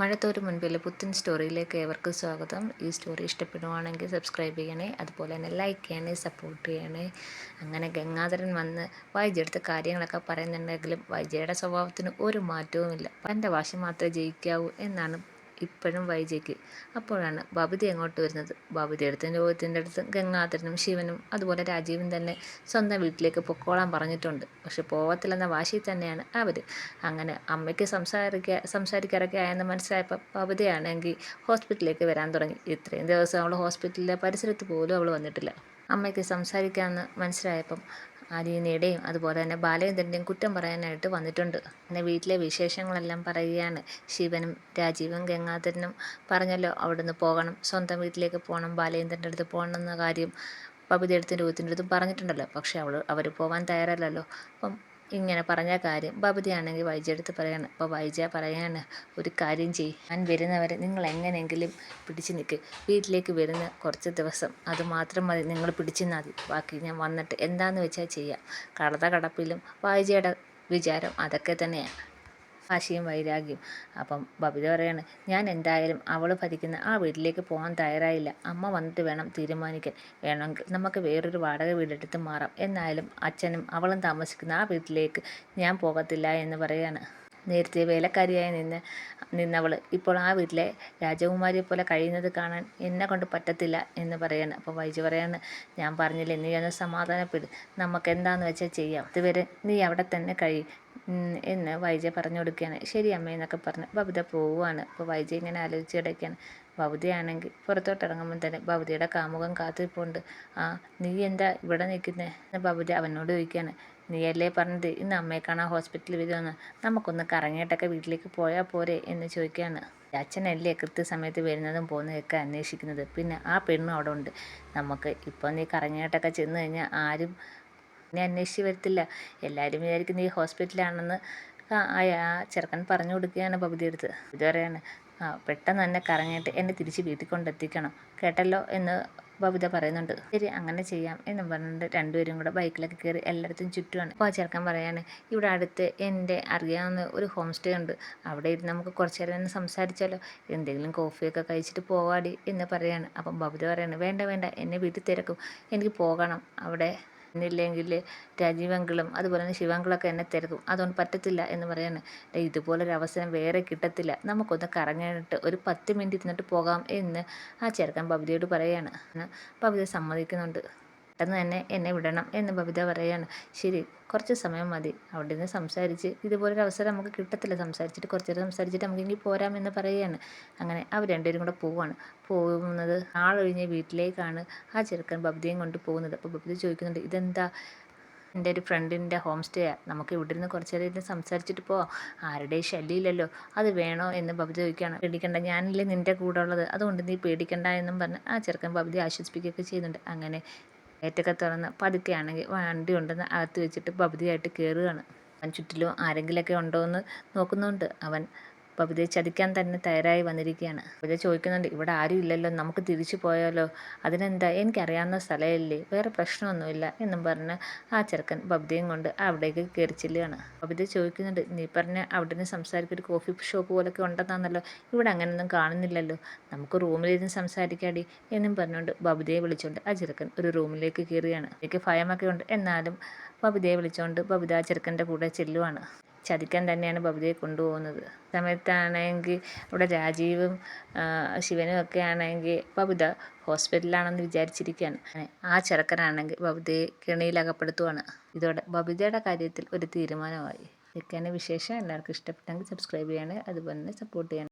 മഴത്തോരു മുൻപിലെ പുത്തൻ സ്റ്റോറിയിലേക്ക് ഏവർക്കും സ്വാഗതം. ഈ സ്റ്റോറി ഇഷ്ടപ്പെടുവാണെങ്കിൽ സബ്സ്ക്രൈബ് ചെയ്യണേ അതുപോലെ തന്നെ ലൈക്ക് ചെയ്യണേ സപ്പോർട്ട് ചെയ്യണേ. അങ്ങനെ ഗംഗാധരൻ വന്ന് വൈജയെടുത്ത് കാര്യങ്ങളൊക്കെ പറയുന്നുണ്ടെങ്കിലും വൈജയുടെ സ്വഭാവത്തിന് ഒരു മാറ്റവുമില്ല. തന്റെ വാശി മാത്രമേ ജയിക്കാവൂ എന്നാണ് ഇപ്പോഴും വൈജയ്ക്ക്. അപ്പോഴാണ് ഭവതി അങ്ങോട്ട് വരുന്നത്. ഭവതി അടുത്തും രോഹിത്തിന്റെ അടുത്തും ഗംഗാധരനും ശിവനും അതുപോലെ രാജീവും തന്നെ സ്വന്തം വീട്ടിലേക്ക് പൊക്കോളാൻ പറഞ്ഞിട്ടുണ്ട്. പക്ഷെ പോവത്തില്ലെന്ന വാശി തന്നെയാണ് അവർ അങ്ങനെ അമ്മയ്ക്ക് സംസാരിക്കുക സംസാരിക്കാറൊക്കെ ആയെന്ന് മനസ്സിലായപ്പോൾ ഭവതിയാണെങ്കിൽ ഹോസ്പിറ്റലിലേക്ക് വരാൻ തുടങ്ങി. ഇത്രയും ദിവസം അവൾ ഹോസ്പിറ്റലിലെ പരിസരത്ത് പോലും അവൾ വന്നിട്ടില്ല. അമ്മയ്ക്ക് സംസാരിക്കാമെന്ന് മനസ്സിലായപ്പം അലീനയുടെയും അതുപോലെ തന്നെ ബാലചന്ദ്രന്റെയും കുറ്റം പറയാനായിട്ട് വന്നിട്ടുണ്ട്. പിന്നെ വീട്ടിലെ വിശേഷങ്ങളെല്ലാം പറയുകയാണ്. ശിവനും രാജീവും ഗംഗാധരനും പറഞ്ഞല്ലോ അവിടുന്ന് പോകണം. സ്വന്തം വീട്ടിലേക്ക് പോകണം ബാലചന്ദ്രന്റെ അടുത്ത് പോകണം എന്ന കാര്യം ബബിത അടുത്തും രൂപത്തിന്റെ അടുത്തും പറഞ്ഞിട്ടുണ്ടല്ലോ. പക്ഷേ അവൾ അവർ പോകാൻ തയ്യാറല്ലല്ലോ. അപ്പം ഇങ്ങനെ പറഞ്ഞ കാര്യം ബബിതയാണെങ്കിൽ വൈജയെടുത്ത് പറയാണ് അപ്പോൾ വൈജ പറയാണ് ഒരു കാര്യം ചെയ്യ്. ഞാൻ വരുന്നവരെ നിങ്ങൾ എങ്ങനെയെങ്കിലും പിടിച്ചു നിൽക്ക്. വീട്ടിലേക്ക് വരുന്ന കുറച്ച് ദിവസം അത് മാത്രം മതി നിങ്ങൾ പിടിച്ചു മതി. ബാക്കി ഞാൻ വന്നിട്ട് എന്താണെന്ന് വെച്ചാൽ ചെയ്യാം. കടത കടപ്പിലും വൈജയുടെ വിചാരം അതൊക്കെ തന്നെയാണ് വാശിയും വൈരാഗ്യം. അപ്പം ബബിത പറയാണ് ഞാൻ എന്തായാലും അവൾ ഭരിക്കുന്ന ആ വീട്ടിലേക്ക് പോകാൻ തയ്യാറായില്ല. അമ്മ വന്നിട്ട് വേണം തീരുമാനിക്കാൻ. വേണമെങ്കിൽ നമുക്ക് വേറൊരു വാടക വീടെടുത്ത് മാറാം. എന്നാലും അച്ഛനും അവളും താമസിക്കുന്ന ആ വീട്ടിലേക്ക് ഞാൻ പോകത്തില്ല എന്ന് പറയാണ്. നേരത്തെ വേലക്കാരിയായി നിന്ന് നിന്നവൾ ഇപ്പോൾ ആ വീട്ടിലെ രാജകുമാരിയെ പോലെ കഴിയുന്നത് കാണാൻ എന്നെ കൊണ്ട് പറ്റത്തില്ല എന്ന് പറയാണ്. അപ്പോൾ വൈജു പറയാണ് ഞാൻ പറഞ്ഞില്ലേ നീ ഒന്ന് സമാധാനപ്പെടും. നമുക്ക് എന്താണെന്ന് വെച്ചാൽ ചെയ്യാം. ഇതുവരെ നീ അവിടെ തന്നെ കഴിയും എന്ന് വൈജ പറഞ്ഞു കൊടുക്കുകയാണ് ശരി അമ്മ എന്നൊക്കെ പറഞ്ഞ് ബബിത പോവുകയാണ് അപ്പോൾ വൈജ ഇങ്ങനെ ആലോചിച്ച് കിടക്കുകയാണ്. ബബുദയാണെങ്കിൽ പുറത്തോട്ട് ഇറങ്ങുമ്പോൾ തന്നെ ബബുദയുടെ കാമുകം കാത്തിരിപ്പുണ്ട്. ആ നീ എന്താ ഇവിടെ നിൽക്കുന്നത് ബബുദ അവനോട് ചോദിക്കുകയാണ്. നീയല്ലേ പറഞ്ഞത്? ഇന്ന് അമ്മയെ കാണാൻ ഹോസ്പിറ്റലിൽ വരുമെന്ന് നമുക്കൊന്ന് കറങ്ങിയിട്ടൊക്കെ വീട്ടിലേക്ക് പോയാൽ പോരെ? എന്ന് ചോദിക്കുകയാണ്. അച്ഛനല്ലേ കൃത്യസമയത്ത് വരുന്നതും പോകുന്നതൊക്കെ അന്വേഷിക്കുന്നത്. പിന്നെ ആ പെണ്ണും അവിടെ ഉണ്ട്. നമുക്ക് ഇപ്പോൾ നീ കറങ്ങിയിട്ടൊക്കെ ചെന്ന് കഴിഞ്ഞാൽ ആരും എന്നെ അന്വേഷിച്ച് വരത്തില്ല. എല്ലാവരും വിചാരിക്കും ഈ ഹോസ്പിറ്റലാണെന്ന് ആ ചെറുക്കൻ പറഞ്ഞു കൊടുക്കുകയാണ് പകുതി എടുത്ത്. ഇത് പറയാണ് ആ പെട്ടെന്ന് തന്നെ കറങ്ങിയിട്ട് എന്നെ തിരിച്ച് വീട്ടിൽ കൊണ്ടെത്തിക്കണം. കേട്ടല്ലോ? എന്ന് ബബിത പറയുന്നുണ്ട്. ശരി അങ്ങനെ ചെയ്യാം എന്നും പറഞ്ഞിട്ട് രണ്ടുപേരും കൂടെ ബൈക്കിലൊക്കെ കയറി എല്ലായിടത്തും ചുറ്റുമാണ് അപ്പോൾ ആ ചെറുക്കൻ പറയാണ് ഇവിടെ അടുത്ത് എന്റെ അറിയാവുന്ന ഒരു ഹോം സ്റ്റേ ഉണ്ട്. അവിടെ ഇരുന്ന് നമുക്ക് കുറച്ച് നേരം തന്നെ സംസാരിച്ചാലോ? എന്തെങ്കിലും കോഫിയൊക്കെ കഴിച്ചിട്ട് പോവാടി എന്ന് പറയാണ്. അപ്പം ബബിത പറയാണ് വേണ്ട വേണ്ട എന്നെ വീട്ടിൽ തിരക്കും. എനിക്ക് പോകണം. അവിടെ എന്നില്ലെങ്കിൽ രാജീവങ്കിളും അതുപോലെ തന്നെ ശിവങ്കിളൊക്കെ എന്നെ തിരക്കും അതുകൊണ്ട് പറ്റത്തില്ല എന്ന് പറയാണ്. ഇതുപോലൊരു അവസരം വേറെ കിട്ടത്തില്ല. നമുക്കൊന്ന് കറങ്ങിയിട്ട് ഒരു പത്ത് മിനിറ്റ് ഇരുന്നിട്ട് പോകാം എന്ന് ആ ചെറുക്കൻ ബബിതയോട് പറയാണ്. ബബിത സമ്മതിക്കുന്നുണ്ട്. പെട്ടെന്ന് തന്നെ എന്നെ വിടണം എന്ന് ബബിത പറയുകയാണ് ശരി കുറച്ച് സമയം മതി. അവിടെ നിന്ന് സംസാരിച്ച് ഇതുപോലൊരു അവസരം നമുക്ക് കിട്ടത്തില്ല. സംസാരിച്ചിട്ട് കുറച്ച് നേരം സംസാരിച്ചിട്ട് നമുക്കെങ്കിൽ പോരാമെന്ന് പറയുകയാണ്. അങ്ങനെ അവർ രണ്ടുപേരും കൂടെ പോവാണ്. പോകുന്നത് ആളൊഴിഞ്ഞ വീട്ടിലേക്കാണ് ആ ചെറുക്കൻ ബബിതയും കൊണ്ട് പോകുന്നത്. അപ്പോൾ ബബിത ചോദിക്കുന്നുണ്ട് ഇതെന്താ? എന്റെ ഒരു ഫ്രണ്ടിന്റെ ഹോം സ്റ്റേയാണ് നമുക്ക് ഇവിടെ നിന്ന് കുറച്ച് നേരം ഇരുന്ന് സംസാരിച്ചിട്ട് പോവാം. ആരുടെയും ശല്യമില്ലല്ലോ. അത് വേണോ? എന്ന് ബബിത ചോദിക്കുകയാണ്. പേടിക്കണ്ട ഞാനല്ലേ നിന്റെ കൂടെ ഉള്ളത്. അതുകൊണ്ട് നീ പേടിക്കണ്ട എന്നും പറഞ്ഞ് ആ ചെറുക്കൻ ബബിത ആശ്വസിപ്പിക്കുകയൊക്കെ ചെയ്യുന്നുണ്ട്. അങ്ങനെ ഗേറ്റൊക്കെ തുറന്ന് പതുക്കെയാണെങ്കിൽ വണ്ടി ഉണ്ടെന്ന് അകത്ത് വെച്ചിട്ട് പകുതിയായിട്ട് കയറുകയാണ് അവൻ ചുറ്റിലും ആരെങ്കിലുമൊക്കെ ഉണ്ടോ എന്ന് നോക്കുന്നുണ്ട്. അവൻ ബബിതയെ ചതിക്കാൻ തന്നെ തയ്യാറായി വന്നിരിക്കുകയാണ് ബബിത ചോദിക്കുന്നുണ്ട് ഇവിടെ ആരും ഇല്ലല്ലോ നമുക്ക് തിരിച്ചു പോയാലോ? അതിനെന്താ? എനിക്കറിയാവുന്ന സ്ഥലമല്ലേ? വേറെ പ്രശ്നമൊന്നുമില്ല എന്നും പറഞ്ഞ് ആ ചെറുക്കൻ ബബിതയും കൊണ്ട് അവിടേക്ക് കയറി ചെല്ലുകയാണ്. ബബിത ചോദിക്കുന്നുണ്ട് നീ പറഞ്ഞ അവിടെ നിന്ന് സംസാരിക്കുക ഒരു കോഫി ഷോപ്പ് പോലൊക്കെ ഉണ്ടെന്നാണല്ലോ? ഇവിടെ അങ്ങനെയൊന്നും കാണുന്നില്ലല്ലോ. നമുക്ക് റൂമിലിരുന്ന് സംസാരിക്കാടി എന്നും പറഞ്ഞുകൊണ്ട് ബബിതയെ വിളിച്ചുകൊണ്ട് ആ ചെറുക്കൻ ഒരു റൂമിലേക്ക് കയറുകയാണ്. എനിക്ക് ഭയമൊക്കെ ഉണ്ട്. എന്നാലും ബബിതയെ വിളിച്ചുകൊണ്ട് ബബിത ചെറുക്കന്റെ കൂടെ ചെല്ലുവാണ്. ചതിക്കാൻ തന്നെയാണ് ബബിതയെ കൊണ്ടുപോകുന്നത്. സമയത്താണെങ്കിൽ ഇവിടെ രാജീവും ശിവനും ഒക്കെ ആണെങ്കിൽ ബബിത ഹോസ്പിറ്റലിലാണെന്ന് വിചാരിച്ചിരിക്കുകയാണ്. ആ ചെറുക്കനാണെങ്കിൽ ബബിതയെ കെണിയിൽ അകപ്പെടുത്തുവാണ്. ഇതോടെ ബബിതയുടെ കാര്യത്തിൽ ഒരു തീരുമാനമായി. ഇതൊക്കെയാണ് വിശേഷം. എല്ലാവർക്കും ഇഷ്ടപ്പെട്ടെങ്കിൽ സബ്സ്ക്രൈബ് ചെയ്യണേ. അതുപോലെ തന്നെ സപ്പോർട്ട് ചെയ്യണം.